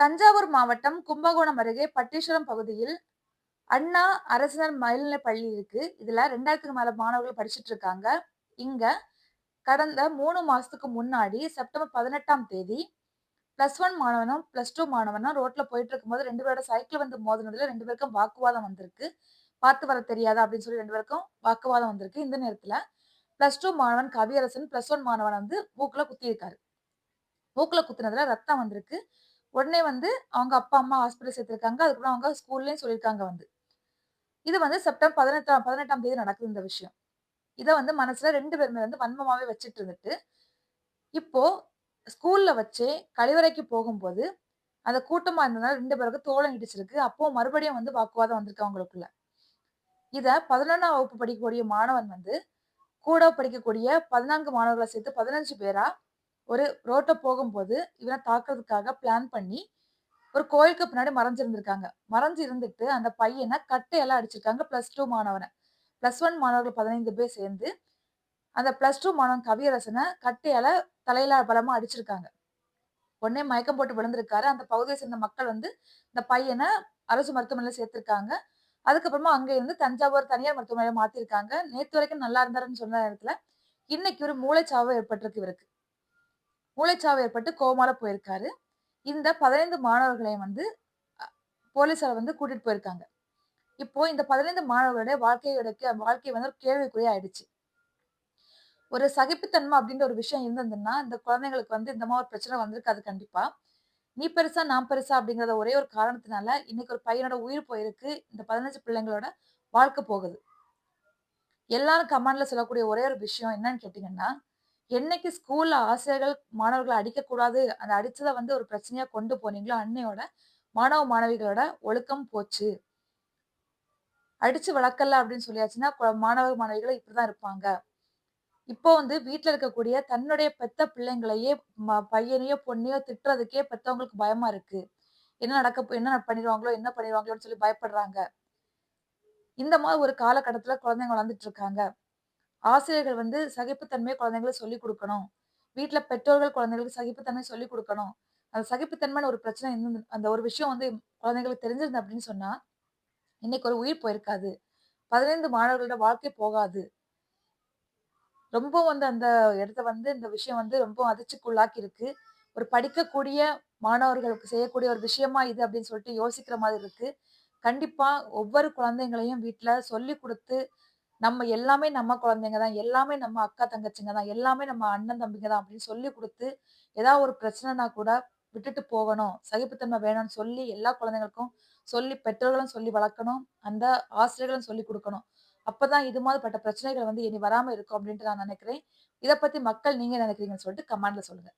தஞ்சாவூர் மாவட்டம் கும்பகோணம் அருகே பட்டீஸ்வரம் பகுதியில் அண்ணா அரசினர் மயில்நிலை பள்ளி இருக்கு. இதுல ரெண்டாயிரத்துக்கு மேல மாணவர்கள் படிச்சுட்டு இருக்காங்க. இங்க கடந்த மூணு மாசத்துக்கு முன்னாடி செப்டம்பர் பதினெட்டாம் தேதி பிளஸ் ஒன் மாணவனும் பிளஸ் டூ மாணவனும் ரோட்ல போயிட்டு இருக்கும்போது ரெண்டு பேரோட சைக்கிள் வந்து மோதினதுல ரெண்டு பேருக்கும் வாக்குவாதம் வந்திருக்கு. பார்த்து வர தெரியாதா அப்படின்னு சொல்லி ரெண்டு பேருக்கும் வாக்குவாதம் வந்திருக்கு. இந்த நேரத்துல பிளஸ் டூ மாணவன் கவியரசன் பிளஸ் ஒன் மாணவன் வந்து மூக்குல குத்தியிருக்காரு. மூக்குல குத்துனதுல ரத்தம் வந்திருக்கு. உடனே வந்து அவங்க அப்பா அம்மா ஹாஸ்பிட்டல் சேர்த்துருக்காங்க. அதுக்கப்புறம் அவங்க ஸ்கூல்லையும் சொல்லியிருக்காங்க வந்து. இது வந்து செப்டம்பர் பதினெட்டாம் பதினெட்டாம் தேதி நடக்குது இந்த விஷயம். இதை வந்து மனசுல ரெண்டு பேருமே வந்து வன்மமாவே வச்சுட்டு இருந்துட்டு இப்போ ஸ்கூல்ல வச்சே கழிவறைக்கு போகும்போது அந்த கூட்டமா இருந்ததுனால ரெண்டு பேருக்கு தோலை இடிச்சிருக்கு அப்போ மறுபடியும் வந்து வாக்குவாதம் வந்திருக்கு அவங்களுக்குள்ள. இத பதினொன்னாம் வகுப்பு படிக்கக்கூடிய மாணவன் வந்து கூட படிக்கக்கூடிய பதினான்கு மாணவர்களை சேர்த்து பதினஞ்சு பேரா ஒரு ரோட்டை போகும்போது இவனை தாக்குறதுக்காக பிளான் பண்ணி ஒரு கோயிலுக்கு பின்னாடி மறைஞ்சிருந்திருக்காங்க. மறைஞ்சு இருந்துட்டு அந்த பையனை கட்டையெல்லாம் அடிச்சிருக்காங்க. பிளஸ் டூ மாணவனை. பிளஸ் ஒன் மாணவர்கள் பதினைந்து பேர் சேர்ந்து அந்த பிளஸ் டூ மாணவன் கவியரசனை கட்டையால தலையில பலமா அடிச்சிருக்காங்க. உடனே மயக்கம் போட்டு விழுந்திருக்காரு. அந்த பகுதியை சேர்ந்த மக்கள் வந்து இந்த பையனை அரசு மருத்துவமனையில சேர்த்திருக்காங்க. அதுக்கப்புறமா அங்க இருந்து தஞ்சாவூர் தனியார் மருத்துவமனையில மாத்திருக்காங்க. நேத்து வரைக்கும் நல்லா இருந்தாருன்னு சொன்ன நேரத்துல இன்னைக்கு ஒரு மூளைச்சாவு ஏற்பட்டிருக்கு இவருக்கு. மூளைச்சாவு ஏற்பட்டு கோமால போயிருக்காரு. இந்த பதினைந்து மாணவர்களையும் வந்து போலீஸார் வந்து கூட்டிட்டு போயிருக்காங்க. இப்போ இந்த பதினைந்து மாணவர்களுடைய வாழ்க்கையோட வாழ்க்கை வந்து ஒரு கேள்விக்குறியா ஆயிடுச்சு. ஒரு சகிப்புத்தன்மை அப்படின்ற ஒரு விஷயம் இருந்ததுன்னா இந்த குழந்தைங்களுக்கு வந்து இந்த மாதிரி ஒரு பிரச்சனை வந்திருக்காது கண்டிப்பா. நீ பெருசா நான் பெருசா அப்படிங்கறத ஒரே ஒரு காரணத்தினால இன்னைக்கு ஒரு பையனோட உயிர் போயிருக்கு. இந்த பதினஞ்சு பிள்ளைங்களோட வாழ்க்கை போகுது. எல்லாரும் கமாண்ட்ல சொல்லக்கூடிய ஒரே ஒரு விஷயம் என்னன்னு கேட்டீங்கன்னா என்னைக்கு ஸ்கூல்ல ஆசிரியர்கள் மாணவர்களை அடிக்கக்கூடாது அந்த அடிச்சதை வந்து ஒரு பிரச்சனையா கொண்டு போனீங்களோ அன்னையோட மாணவ மாணவிகளோட ஒழுக்கம் போச்சு. அடிச்சு வளர்க்கல அப்படின்னு சொல்லியாச்சுன்னா மாணவ மாணவிகள் இப்படிதான் இருப்பாங்க. இப்போ வந்து வீட்டில் இருக்கக்கூடிய தன்னுடைய பெத்த பிள்ளைங்களையே ம- பையனையோ பொண்ணையோ திட்டுறதுக்கே பெத்தவங்களுக்கு பயமா இருக்கு. என்ன நடக்க போ- என்ன பண்ணிடுவாங்களோ என்ன பண்ணிடுவாங்களோன்னு சொல்லி பயப்படுறாங்க. இந்த மாதிரி ஒரு காலகட்டத்துல குழந்தைங்க வளர்ந்துட்டு இருக்காங்க. ஆசிரியர்கள் வந்து சகிப்புத்தன்மையை குழந்தைங்களுக்கு சொல்லிக் கொடுக்கணும். வீட்டில் பெற்றோர்கள் குழந்தைங்களுக்கு சகிப்புத்தன்மை சொல்லிக் கொடுக்கணும். அந்த சகிப்புத்தன்மைன்னு ஒரு பிரச்சனை இருந்து அந்த ஒரு விஷயம் வந்து குழந்தைங்களுக்கு தெரிஞ்சிருந்தது அப்படின்னு சொன்னா இன்னைக்கு ஒரு உயிர் போயிருக்காது. பதினைந்து மாணவர்களோட வாழ்க்கை போகாது. ரொம்ப வந்து அந்த இடத்த வந்து இந்த விஷயம் வந்து ரொம்ப அதிர்ச்சிக்குள்ளாக்கி இருக்கு. ஒரு படிக்கக்கூடிய மாணவர்களுக்கு செய்யக்கூடிய ஒரு விஷயமா இது அப்படின்னு சொல்லிட்டு யோசிக்கிற மாதிரி இருக்கு. கண்டிப்பா ஒவ்வொரு குழந்தைங்களையும் வீட்டுல சொல்லி கொடுத்து நம்ம எல்லாமே நம்ம குழந்தைங்க தான் எல்லாமே நம்ம அக்கா தங்கச்சிங்க தான் எல்லாமே நம்ம அண்ணன் தம்பிங்க தான் அப்படின்னு சொல்லி கொடுத்து ஏதாவது ஒரு பிரச்சனைனா கூட விட்டுட்டு போகணும். சகிப்புத்தன்மை வேணும்னு சொல்லி எல்லா குழந்தைங்களுக்கும் சொல்லி பெற்றோர்களும் சொல்லி வளர்க்கணும். அந்த ஆசிரியர்களும் சொல்லி கொடுக்கணும். அப்பதான் இது மாதிரிப்பட்ட பிரச்சனைகள் வந்து இனி வராம இருக்கும் அப்படின்ட்டு நான் நினைக்கிறேன். இதை பத்தி மக்கள் நீங்க நினைக்கிறீங்கன்னு சொல்லிட்டு கமெண்ட்ல சொல்லுங்க.